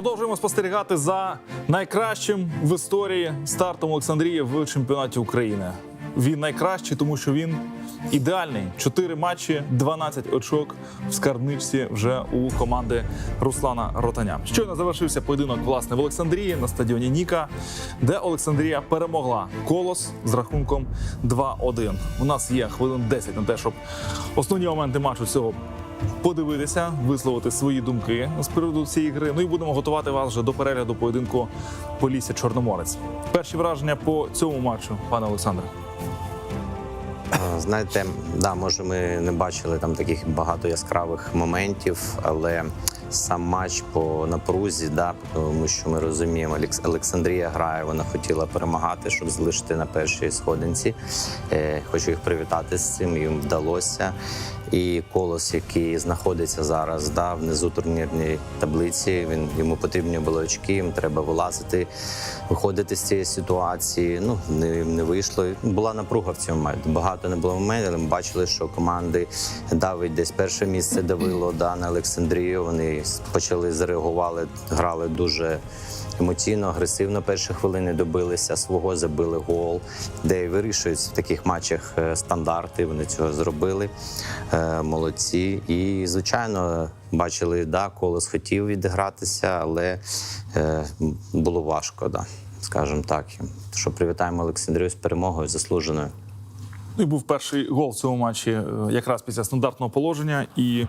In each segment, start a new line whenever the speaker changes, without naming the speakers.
Продовжуємо спостерігати за найкращим в історії стартом Олександрії в чемпіонаті України. Він найкращий, тому що він ідеальний. Чотири матчі, 12 очок в скарбничці вже у команди Руслана Ротаня. Щойно завершився поєдинок власне в Олександрії на стадіоні Ніка, де Олександрія перемогла колос з рахунком 2-1. У нас є хвилин 10 на те, щоб основні моменти матчу цього подивитися, висловити свої думки з приводу цієї гри. Ну і будемо готувати вас вже до перегляду поєдинку Полісся Чорноморець. Перші враження по цьому матчу, пане Олександре.
Знаєте, да, може, ми не бачили там таких багато яскравих моментів, але сам матч по напрузі, да, тому що ми розуміємо, Олекс- Олександрія грає, вона хотіла перемагати, щоб залишити на першій сходинці. Е, Хочу їх привітати з цим, їм вдалося. І колос, який знаходиться зараз да, внизу турнірній таблиці, він йому потрібні були очки, їм треба вилазити, виходити з цієї ситуації. Ну не, не вийшло. Була напруга в цьому матчі. Багато не було моментів, але ми бачили, що команди давить десь перше місце давило да, на Олександрію. Вони почали зреагували, грали дуже емоційно, агресивно перші хвилини добилися свого, забили гол, де і вирішуються в таких матчах е, стандарти. Вони цього зробили. Е, Молодці. І, звичайно, бачили, да, колос хотів відігратися, але е, було важко, да, скажімо так. Що привітаємо Олександрію з перемогою заслуженою.
Ну і був перший гол в цьому матчі е, якраз після стандартного положення. І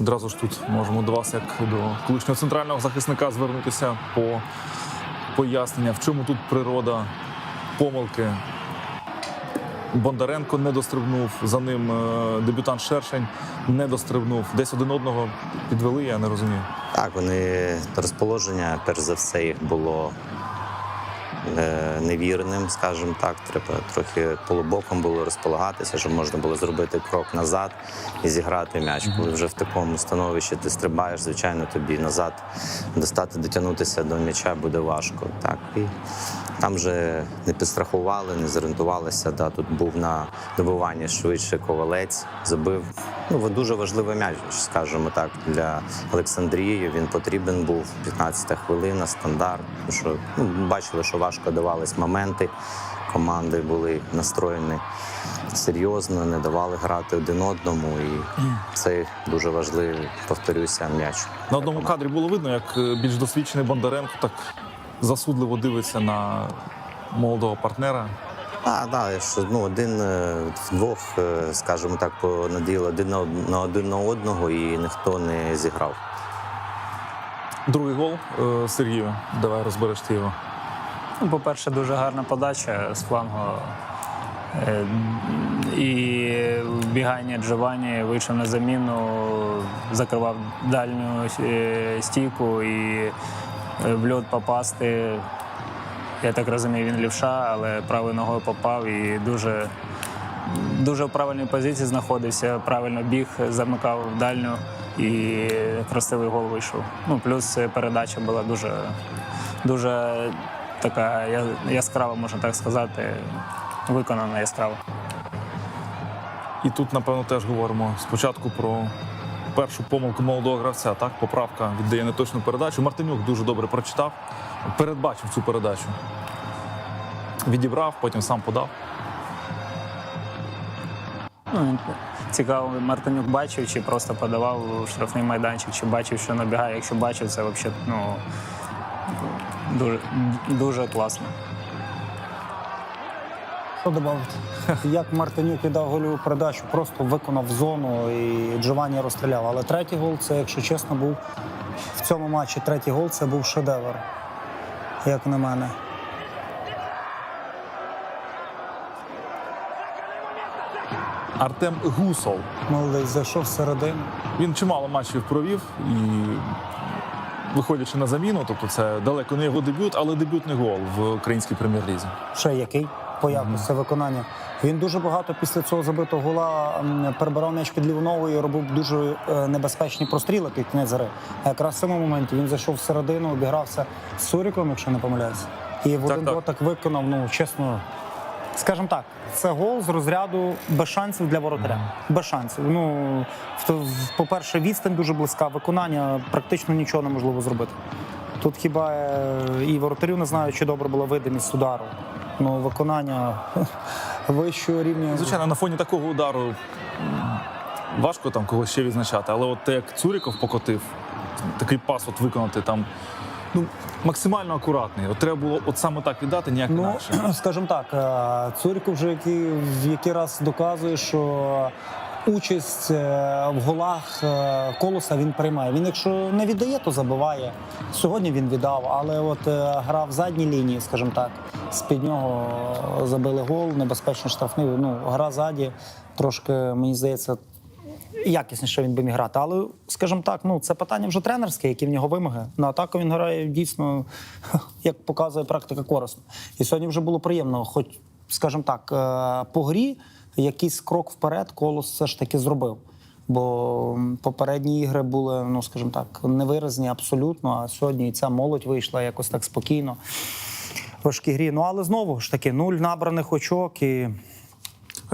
одразу ж тут можемо до вас, як до колишнього центрального захисника, звернутися по пояснення, в чому тут природа помилки. Бондаренко не дострибнув, за ним е, дебютант Шершень не дострибнув. Десь один одного підвели, я не розумію.
Так, вони розположення, перш за все, їх було невірним, скажімо так. Треба трохи полубоком було розполагатися, щоб можна було зробити крок назад і зіграти м'яч. Коли вже в такому становищі ти стрибаєш, звичайно, тобі назад достати, дотягнутися до м'яча буде важко. Так і там вже не підстрахували, не зорієнтувалися. Да, тут був на добиванні швидше ковалець, забив. Ну, дуже важливий м'яч, скажімо так, для Олександрії. Він потрібен був 15 хвилина, стандарт. Тому Що, ну, бачили, що важко давались моменти. Команди були настроєні серйозно, не давали грати один одному. І це дуже важливий, повторюся, м'яч.
На одному кадрі було видно, як е, більш досвідчений Бондаренко так засудливо дивиться на молодого партнера.
А, да, що ну, один е, вдвох, е, скажімо так, понадіяли один на на один на одного і ніхто не зіграв.
Другий гол Сергію. Давай розбереш ти його.
Ну, По-перше, дуже гарна подача з флангу. Е, І бігання Джованні вийшов на заміну, закривав дальню е, стійку і е, в льот попасти. Я так розумію, він лівша, але правою ногою попав і дуже, дуже в правильній позиції знаходився, правильно біг, замикав в дальню і красивий гол вийшов. Ну, плюс передача була дуже, дуже така яскрава, можна так сказати, виконана яскраво.
І тут, напевно, теж говоримо спочатку про першу помилку молодого гравця. Так, поправка віддає неточну передачу. Мартинюк дуже добре прочитав, передбачив цю передачу. Відібрав, потім сам подав.
Ну, цікаво, Мартинюк бачив, чи просто подавав у штрафний майданчик, чи бачив, що набігає. Якщо бачив, це взагалі ну, дуже, дуже класно.
Що додати? Як Мартинюк віддав гольову передачу, просто виконав зону і Джованні розстріляв. Але третій гол, це, якщо чесно, був в цьому матчі третій гол це був шедевр, як на мене.
Артем Гусол.
Молодець зайшов всередину.
Він чимало матчів провів і виходячи на заміну, тобто це далеко не його дебют, але дебютний гол в українській прем'єр-лізі.
Ще який по якості виконання. Він дуже багато після цього забитого гола перебирав м'яч під ліву і робив дуже е, небезпечні простріли під кінець гри. А якраз в цьому моменті він зайшов всередину, обігрався з Суріком, якщо не помиляюся. І в
Так,
один
так.
дотик виконав, ну чесно. Скажімо так, це гол з розряду без шансів для воротаря. Без шансів. Ну, по-перше, відстань дуже близька, виконання практично нічого неможливо зробити. Тут хіба е, і воротарів не знаю, чи добре була видимість удару. Ну, виконання вищого рівня.
Звичайно, на фоні такого удару важко там когось ще відзначати, але от те, як Цуріков покотив, такий пас от виконати там. Ну, максимально акуратний. От треба було от саме так віддати, ніяк
Ну,
інакше.
скажімо так, е, Цуріков вже який, в який раз доказує, що участь е, в голах е, колоса він приймає. Він, якщо не віддає, то забиває. Сьогодні він віддав, але от гра в задній лінії, скажімо так, з-під нього забили гол, небезпечно штрафний. Ну, гра ззаді трошки, мені здається, якісніше він би міг грати. Але, скажімо так, ну це питання вже тренерське, які в нього вимоги. На атаку він грає дійсно, як показує практика, корисно. І сьогодні вже було приємно, хоч, скажімо так, е, по грі якийсь крок вперед колос все ж таки зробив. Бо попередні ігри були, ну скажімо так, невиразні абсолютно. А сьогодні ця молодь вийшла якось так спокійно. в Важкій грі. Ну але знову ж таки, нуль набраних очок і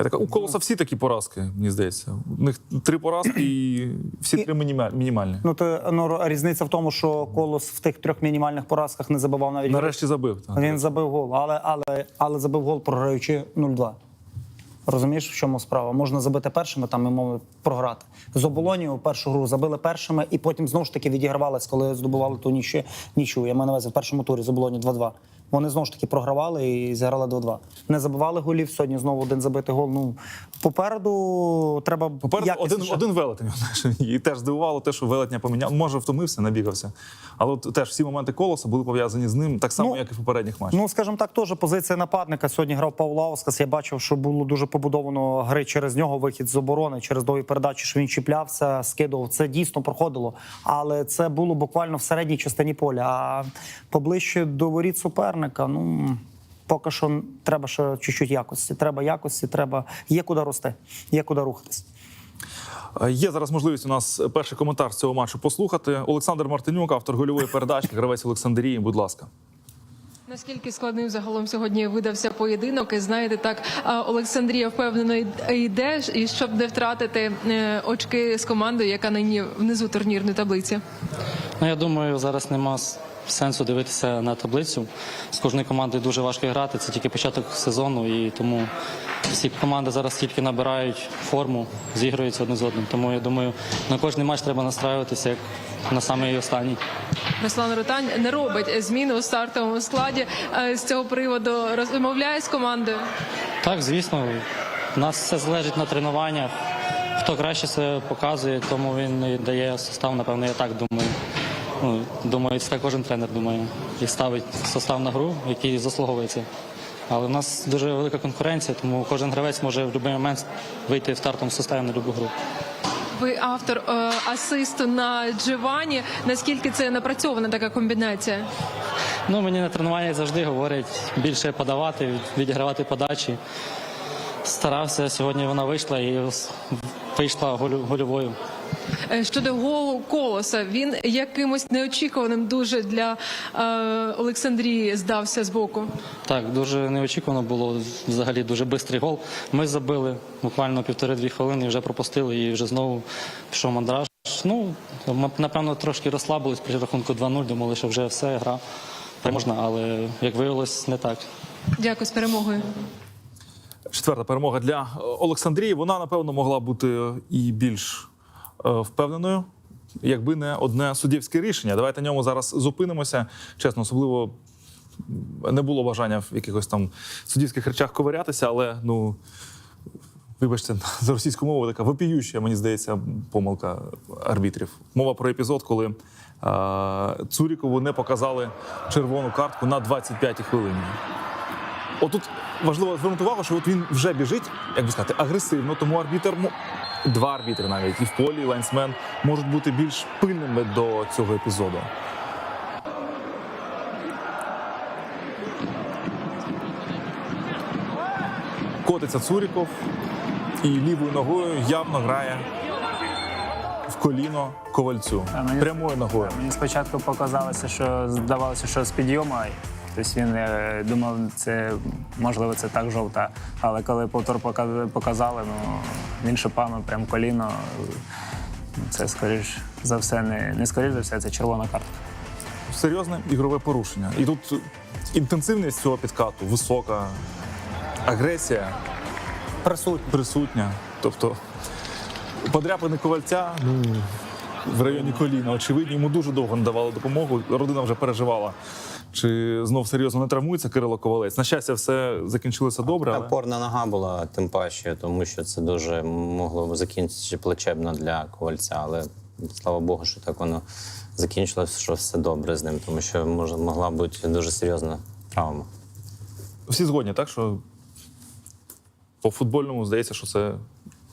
така, у колоса всі такі поразки, мені здається. У них три поразки і всі три мініма- мінімальні.
Ну, то ну, різниця в тому, що Колос в тих трьох мінімальних поразках не забивав навіть.
Нарешті забив. Так.
Він забив гол, але, але, але забив гол, програючи 0-2. Розумієш, в чому справа? Можна забити першими там і мови програти. З оболонію першу гру забили першими, і потім знову ж таки відігравались, коли здобували ту нічу. Я маю на увазі в першому турі з оболоні 2-2. Вони знову ж таки програвали і зіграли 2-2. Не забивали голів. Сьогодні знову один забитий гол. Ну попереду треба
Попереду один,
якісніше.
один велетень. знаєш, І теж здивувало те, що велетня поміняв. Може, втомився, набігався. Але от теж всі моменти колоса були пов'язані з ним, так само,
Ну,
як і в попередніх матчах.
Ну, скажімо так, теж позиція нападника. Сьогодні грав Павло Аускас. Я бачив, що було дуже побудовано гри через нього, вихід з оборони, через довгі передачі, що він чіплявся, скидував. Це дійсно проходило. Але це було буквально в середній частині поля. А поближче до воріт суперника, ну. Поки що треба ще чуть-чуть якості. Треба якості, треба є куди рости, є куди рухатись.
Е, Є зараз можливість у нас перший коментар з цього матчу послухати. Олександр Мартинюк, автор гольової передачі, гравець Олександрії. Будь ласка.
Наскільки складним загалом сьогодні видався поєдинок, і знаєте, так Олександрія впевнено йде, і щоб не втратити е, очки з командою, яка нині внизу турнірної таблиці.
Ну, я думаю, зараз нема сенсу дивитися на таблицю. З кожною командою дуже важко грати. Це тільки початок сезону, і тому всі команди зараз тільки набирають форму, зігруються одне з одним. Тому я думаю, на кожний матч треба настраюватися як на самий останній.
Руслан Ротань не робить зміни у стартовому складі. Е, З цього приводу розмовляє з командою.
Так, звісно, у нас все залежить на тренуваннях. Хто краще себе показує, тому він дає состав, напевно, я так думаю. Ну, думаю, це кожен тренер думає. І ставить состав на гру, який заслуговується. Але в нас дуже велика конкуренція, тому кожен гравець може в будь-який момент вийти в стартовому составі на будь-яку гру.
Ви автор е, асисту на Дживані. Наскільки це напрацьована така комбінація?
Ну, мені на тренуваннях завжди говорять більше подавати, відігравати подачі. Старався, сьогодні вона вийшла і вийшла голю- гольовою.
Е, Щодо голу колоса, він якимось неочікуваним дуже для е, Олександрії здався з боку.
Так, дуже неочікувано було. Взагалі дуже швидкий гол. Ми забили буквально півтори-дві хвилини, і вже пропустили і вже знову пішов мандраж. Ну, ми, напевно, трошки розслабились при рахунку 2-0, думали, що вже все, гра переможна, але як виявилось, не так.
Дякую з перемогою.
Четверта перемога для Олександрії. Вона, напевно, могла бути і більш впевненою, якби не одне суддівське рішення. Давайте на ньому зараз зупинимося. Чесно, особливо не було бажання в якихось там суддівських речах ковирятися, але ну. Вибачте, за російську мову така вопіюща, мені здається, помилка арбітрів. Мова про епізод, коли е, Цурікову не показали червону картку на 25-й хвилині. Отут важливо звернути увагу, що от він вже біжить, як би сказати, агресивно, тому арбітер два арбітри навіть і в полі, і лайнсмен можуть бути більш пильними до цього епізоду. Котиться Цуріков і лівою ногою явно грає в коліно ковальцю.
Мені-
Прямою ногою.
Мені спочатку показалося, що здавалося, що з підйому. Тобто він е, думав, це можливо це так жовта. Але коли повтор показали, ну він шипами прям коліно. Це скоріш за все, не, не скоріш за все, це червона картка.
серйозне ігрове порушення. І тут інтенсивність цього підкату висока, агресія
Присутні.
присутня. Тобто подряпини ковальця ну, в районі коліна. Очевидно, йому дуже довго не давали допомогу. Родина вже переживала. Чи знов серйозно не травмується Кирило Ковалець? На щастя, все закінчилося добре. Але...
Опорна нога була тим паче, тому що це дуже могло закінчитися плачебно для ковальця. Але слава Богу, що так воно закінчилось, що все добре з ним, тому що може могла бути дуже серйозна травма.
Всі згодні, так що по футбольному здається, що це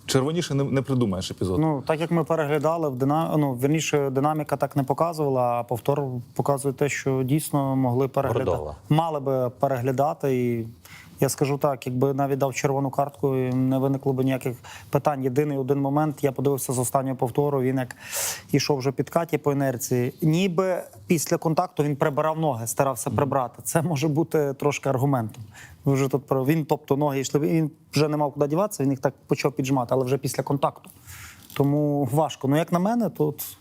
червоніше не, не придумаєш епізод.
Ну, так як ми переглядали в дина... ну, вірніше, динаміка так не показувала, а повтор показує те, що дійсно могли переглядати. Мали би переглядати. І я скажу так, якби навіть дав червону картку, не виникло б ніяких питань. Єдиний один момент, я подивився з останнього повтору. Він як ішов вже під каті по інерції. Ніби після контакту він прибирав ноги, старався прибрати. Це може бути трошки аргументом. Вже тут про він, тобто ноги йшли. Він вже не мав куди діватися, він їх так почав піджимати, але вже після контакту. Тому важко. Ну, як на мене, тут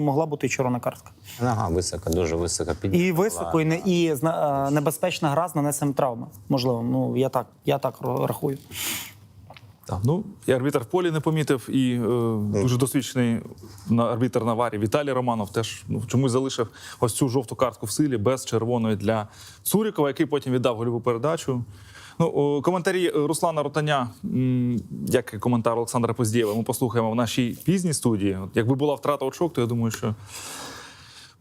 могла бути і червона картка.
Нога висока, дуже висока підняла.
І високо, і, не, і зна- е, небезпечна гра з нанесенням травми. Можливо, ну я так, я так рахую.
Так, ну і арбітр в полі не помітив, і е, дуже досвідчений на арбітр на варі Віталій Романов теж ну, чомусь залишив ось цю жовту картку в силі без червоної для Цурікова, який потім віддав гольову передачу. Ну, коментарі Руслана Ротаня, як і коментар Олександра Поздєєва, ми послухаємо в нашій пізній студії. Якби була втрата очок, то я думаю, що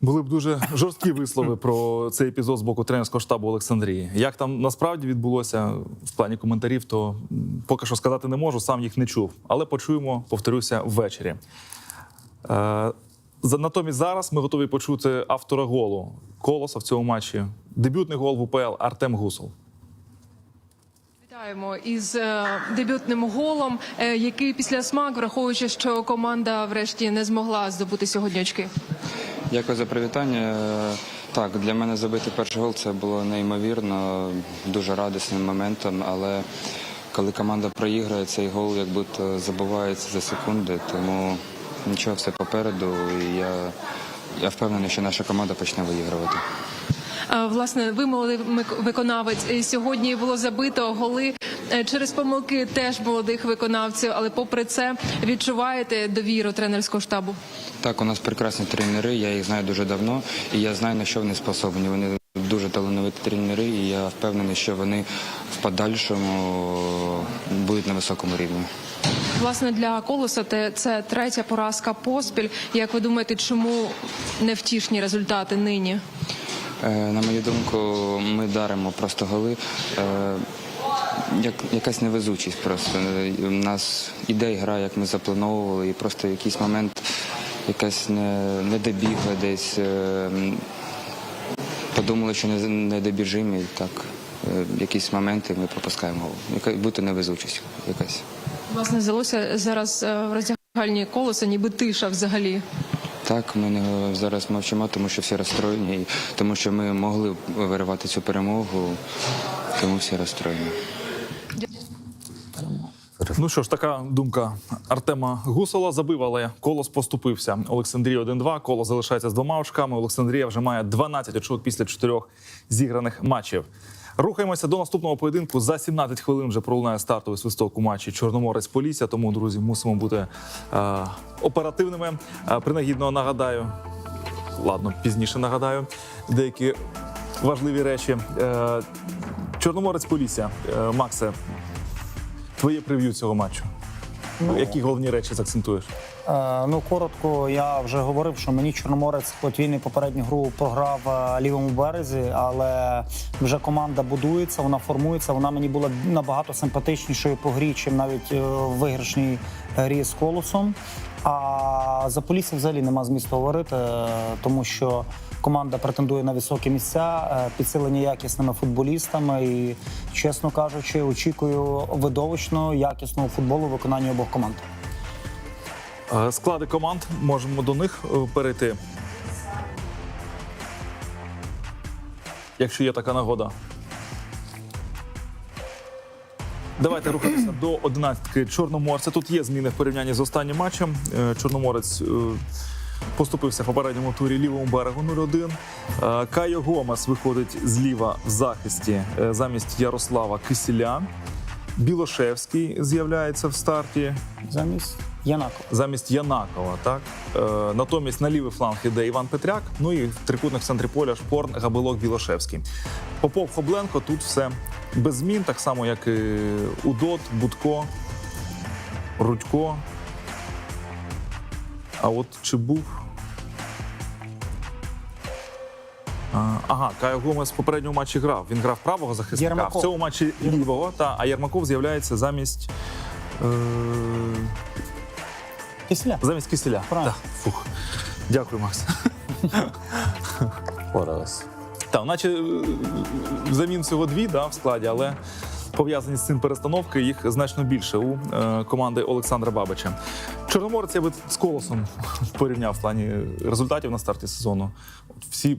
були б дуже жорсткі вислови про цей епізод з боку тренерського штабу Олександрії. Як там насправді відбулося в плані коментарів, то поки що сказати не можу, сам їх не чув. Але почуємо, повторюся, ввечері. Е, натомість зараз ми готові почути автора голу колоса в цьому матчі. Дебютний гол в УПЛ Артем Гусол.
Вітаємо із е, дебютним голом, е, який після смак, враховуючи, що команда врешті не змогла здобути сьогодні очки.
Дякую за привітання. Так, для мене забити перший гол це було неймовірно, дуже радісним моментом, але коли команда проіграє, цей гол як будто забувається за секунди, тому нічого все попереду. І я, я впевнений, що наша команда почне виігрувати.
Е, Власне, ви молодий виконавець. І Сьогодні було забито голи е, через помилки теж молодих виконавців, але попри це відчуваєте довіру тренерського штабу.
Так, у нас прекрасні тренери, я їх знаю дуже давно, і я знаю, на що вони способні. Вони дуже талановиті тренери, і я впевнений, що вони в подальшому будуть на високому рівні.
Власне, для колоса це третя поразка поспіль. Як ви думаєте, чому невтішні результати нині?
Е, На мою думку, ми даримо просто голи. Е, Як, якась невезучість просто. Е, У нас іде гра, як ми заплановували, і просто в якийсь момент якась не, не добігла десь. Подумали, що не, не добіжимо, і так якісь моменти ми пропускаємо. Яка будь-то невезучість якась.
Власне, здалося зараз в роздягальні колоса, ніби тиша взагалі.
Так, ми не зараз мовчимо, тому що всі розстроєні, і тому що ми могли виривати цю перемогу, тому всі розстроєні.
Ну що ж, така думка Артема Гусола забив, але колос поступився. Олександрія 1-2. Колос залишається з двома очками. Олександрія вже має 12 очок після чотирьох зіграних матчів. Рухаємося до наступного поєдинку. За 17 хвилин вже пролунає стартовий свисток у матчі Чорноморець Полісся. Тому, друзі, мусимо бути е, оперативними. Е, принагідно нагадаю, ладно, пізніше нагадаю деякі важливі речі. Е, Чорноморець Полісся. Е, Максе, твоє прев'ю цього матчу. Які головні речі заакцентуєш?
Е, ну, коротко, я вже говорив, що мені Чорноморець, хоч він і попередню гру програв е, лівому березі, але вже команда будується, вона формується. Вона мені була набагато симпатичнішою по грі, чим навіть е, в виграшній грі з колосом. А за Полісся взагалі нема змісту говорити, е, тому що команда претендує на високі місця, е, підсилені якісними футболістами. І, чесно кажучи, очікую видовищного якісного футболу в виконанні обох команд.
Е, Склади команд можемо до них перейти. Якщо є така нагода. Давайте рухатися до одинадцятки Чорноморця. Тут є зміни в порівнянні з останнім матчем. Е, Чорноморець е, поступився в попередньому турі лівому берегу 0-1. Е, Кайо Гомес виходить зліва в захисті замість Ярослава Кисіля. Білошевський з'являється в старті
Замість Янакова.
замість Янакова. Так е, натомість на лівий фланг іде Іван Петряк. Ну і в трикутних в центрі поля Шпорн, Габилок, Білошевський. Попов Хобленко тут все без змін, так само як і Удот, Будко, Рудько. А от чи був. Ага, Кайо Гомес в попередньому матчі грав. Він грав правого захисника.
Єрмаков.
В цьому матчі лівого. Та, а Єрмаков з'являється замість. Е...
Кисля.
Замість киселя.
Правильно.
Так, фух. Дякую, Макс.
Впоралися.
Так, наче е, замін всього дві да, в складі, але пов'язані з цим перестановки їх значно більше у е, команди Олександра Бабича. Чорноморець я би з колосом порівняв в плані результатів на старті сезону. Всі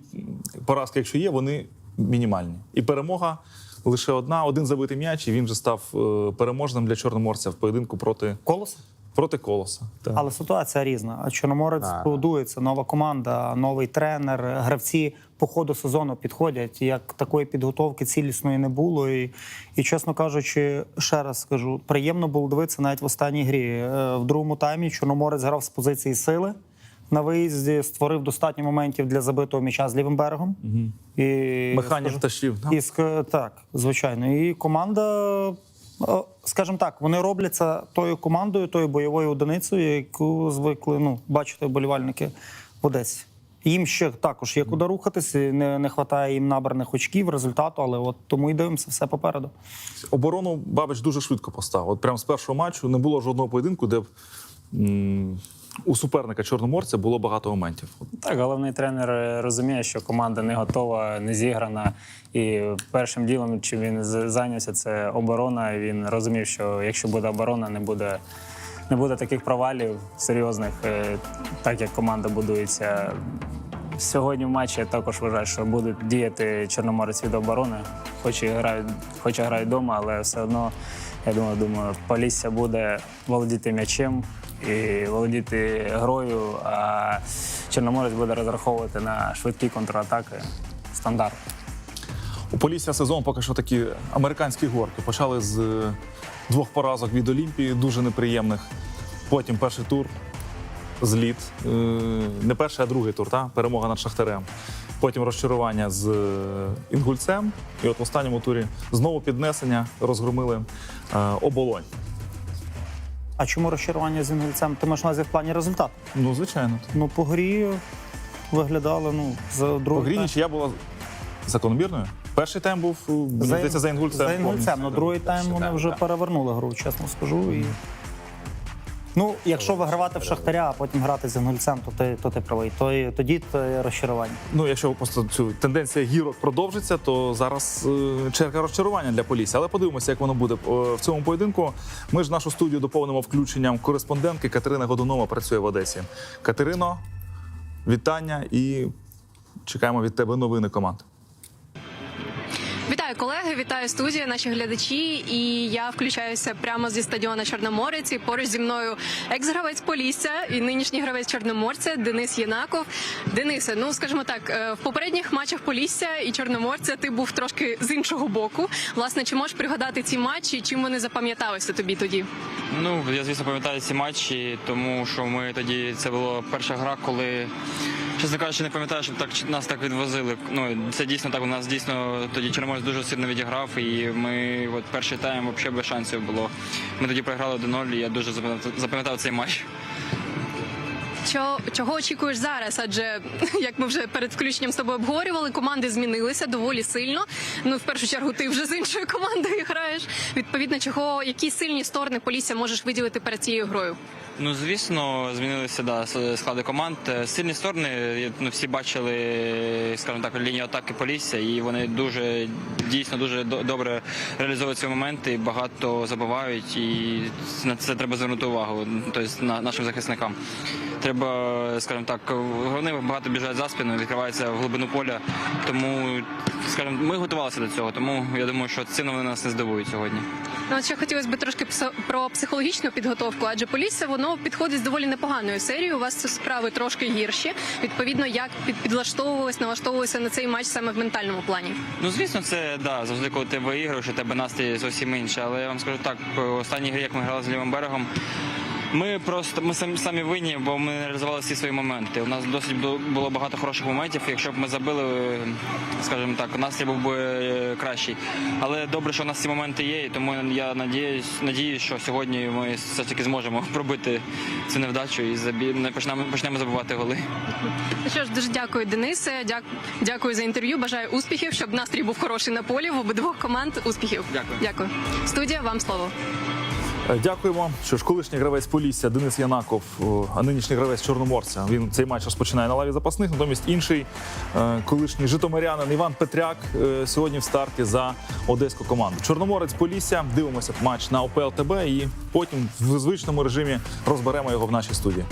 поразки, якщо є, вони мінімальні. І перемога лише одна, один забитий м'яч, і він вже став е, переможним для чорноморця в поєдинку проти,
Колос.
Проти колоса. Так.
Але ситуація різна. Чорноморець
Так.
будується, нова команда, новий тренер. Гравці по ходу сезону підходять. Як такої підготовки цілісної не було. І, і чесно кажучи, ще раз скажу, приємно було дивитися навіть в останній грі. Е, В другому таймі Чорноморець грав з позиції сили. На виїзді створив достатньо моментів для забитого м'яча з лівим берегом. І,
Механік
скажу-
тащив. да?
і так, звичайно. І команда, скажімо так, вони робляться тою командою, тою бойовою одиницею, яку звикли ну, бачити вболівальники в Одесі. Їм ще також є куди рухатися, не, не вистачає їм набраних очків, результату, але от тому і дивимося все попереду.
Оборону Бабич дуже швидко поставив. От прямо з першого матчу не було жодного поєдинку, де б у суперника Чорноморця було багато моментів.
Так, головний тренер е, розуміє, що команда не готова, не зіграна. І першим ділом, чим він зайнявся, це оборона. Він розумів, що якщо буде оборона, не буде, не буде таких провалів серйозних, е, так як команда будується. Сьогодні в матчі я також вважаю, що буде діяти Чорноморець від оборони, хоч і грають, хоч і грають вдома, але все одно, я думаю, думаю, Полісся буде володіти м'ячем і володіти грою, а Чорноморець буде розраховувати на швидкі контратаки стандарт.
У Полісся сезон поки що такі американські горки. Почали з е, двох поразок від Олімпії, дуже неприємних. Потім перший тур, зліт. Е, Не перший, а другий тур, та? перемога над Шахтарем. Потім розчарування з е, Інгульцем. І от в останньому турі знову піднесення розгромили оболонь.
А чому розчарування з інгульцем? Ти маєш на увазі в плані результату?
Ну, звичайно.
Ну, по грі виглядало ну, за
По грі
ніч
нічия була закономірною. Перший тайм був здається, за Інгульцем.
За інгульцем.
але
Ну, другий тайм вони вже перевернули гру, чесно скажу. І... Ну, якщо вигравати в Шахтаря, а потім грати з інгульцем, то ти, то ти правий. То, тоді це розчарування.
Ну, якщо просто цю тенденція гірок продовжиться, то зараз е, черга розчарування для Полісся. Але подивимося, як воно буде е, в цьому поєдинку. Ми ж нашу студію доповнимо включенням кореспондентки Катерина Годунова працює в Одесі. Катерино, вітання і чекаємо від тебе новини команд.
Вітаю колеги, вітаю студія, наші глядачі. І я включаюся прямо зі стадіона Чорноморець. І поруч зі мною екс-гравець Полісся і нинішній гравець Чорноморця Денис Єнаков. Денисе, ну скажімо так, е, в попередніх матчах Полісся і Чорноморця ти був трошки з іншого боку. Власне, чи можеш пригадати ці матчі? Чим вони запам'яталися тобі тоді?
Ну, я звісно пам'ятаю ці матчі, тому що ми тоді це була перша гра, коли. Чесно кажучи, не пам'ятаю, щоб так нас так відвозили. Ну це дійсно так. У нас дійсно тоді Чорноморець дуже сильно відіграв, і ми от перший тайм взагалі без шансів було. Ми тоді програли 1-0, і я дуже запам'ятав, цей матч.
Що чого очікуєш зараз? Адже як ми вже перед включенням з тобою обговорювали, команди змінилися доволі сильно. Ну в першу чергу, ти вже з іншою командою граєш. Відповідно, чого які сильні сторони Полісся можеш виділити перед цією грою?
Ну, звісно, змінилися да, склади команд. Е, Сильні сторони, ну, всі бачили, скажімо так, лінію атаки Полісся, і вони дуже дійсно дуже добре реалізовують свої моменти, багато забувають, і на це треба звернути увагу. Тобто на нашим захисникам. Треба, скажімо так, вони багато біжать за спину, відкриваються в глибину поля. Тому, скажімо, ми готувалися до цього, тому я думаю, що сильно вони нас не здивують сьогодні.
Ну, от ще хотілося б трошки про психологічну підготовку, адже Полісся воно воно підходить з доволі непоганою серією. У вас справи трошки гірші. Відповідно, як під, підлаштовувалися, налаштовувалися на цей матч саме в ментальному плані.
Ну, звісно, це да, завжди, коли ти виіграєш, у тебе настрій зовсім інший. Але я вам скажу так, по останній грі, як ми грали з лівим берегом, ми просто ми самі, самі винні, бо ми не реалізували всі свої моменти. У нас досить було- було багато хороших моментів. Якщо б ми забили, скажімо так, настрій був би е, кращий. Але добре, що у нас ці моменти є, і тому я надіюсь, надіюсь, що сьогодні ми все ж таки зможемо пробити цю невдачу і забі... не почнемо, почнемо забивати голи.
Ну Що ж, дуже дякую, Денисе. Дяк... Дякую за інтерв'ю. Бажаю успіхів, щоб настрій був хороший на полі в обидвох команд. Успіхів.
Дякую.
Дякую. Студія, вам слово.
Е, Дякуємо. Що ж, колишній гравець Полісся Денис Янаков, а нинішній гравець Чорноморця. Він цей матч розпочинає на лаві запасних. Натомість інший е, колишній житомирянин Іван Петряк е, сьогодні в старті за одеську команду. Чорноморець Полісся. Дивимося матч на ОПЛ ТБ і потім в звичному режимі розберемо його в нашій студії.